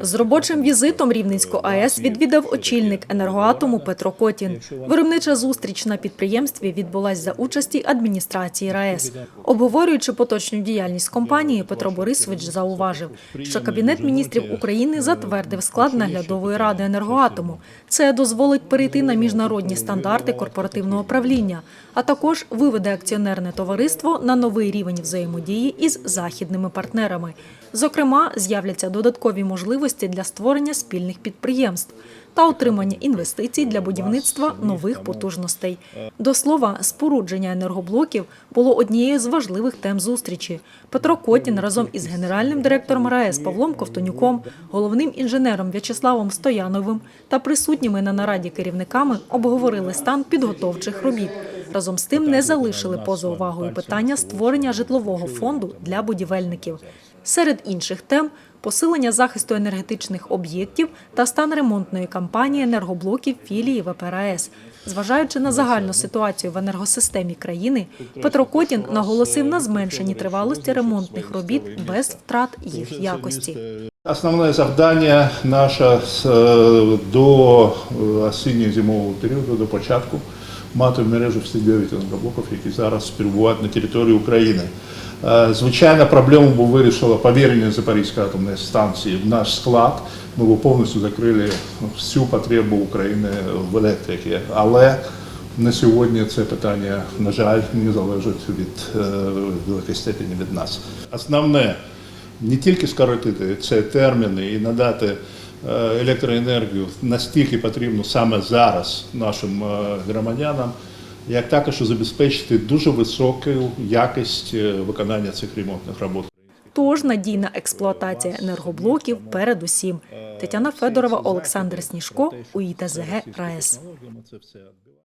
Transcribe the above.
З робочим візитом Рівненську АЕС відвідав очільник енергоатому Петро Котін. Виробнича зустріч на підприємстві відбулась за участі адміністрації РаЕС. Обговорюючи поточну діяльність компанії, Петро Борисович зауважив, що Кабінет міністрів України затвердив склад наглядової ради енергоатому. Це дозволить перейти на міжнародні стандарти корпоративного правління, а також виведе акціонерне товариство на новий рівень взаємодії із західними партнерами. Зокрема, з'являться додаткові можливості для створення спільних підприємств та отримання інвестицій для будівництва нових потужностей. До слова, спорудження енергоблоків було однією з важливих тем зустрічі. Петро Котін разом із генеральним директором РаЕС Павлом Ковтонюком, головним інженером В'ячеславом Стояновим та присутніми на нараді керівниками обговорили стан підготовчих робіт. Разом з тим не залишили поза увагою питання створення житлового фонду для будівельників. Серед інших тем посилення захисту енергетичних об'єктів та стан ремонтної кампанії енергоблоків філії ВПРАЕС. Зважаючи на загальну ситуацію в енергосистемі країни, Петро Котін наголосив на зменшенні тривалості ремонтних робіт без втрат їх якості. Основне завдання наше е, до е, осінньо-зимового періоду, до початку, мати в мережу всі 9 енергоблоків, які зараз перебувають на території України. Е, Звичайно, проблему б вирішило повернення Запорізької атомної станції в наш склад. Ми б повністю закрили всю потребу України в електриці. Але на сьогодні це питання, на жаль, не залежить від е, великої степені від нас. Основне не тільки скоротити ці терміни і надати е, електроенергію настільки потрібно саме зараз нашим громадянам, як також забезпечити дуже високу якість е, виконання цих ремонтних робот. Тож надійна експлуатація енергоблоків передусім. Тетяна Федорова, Олександр Сніжко, УІТЗГ РаЕС.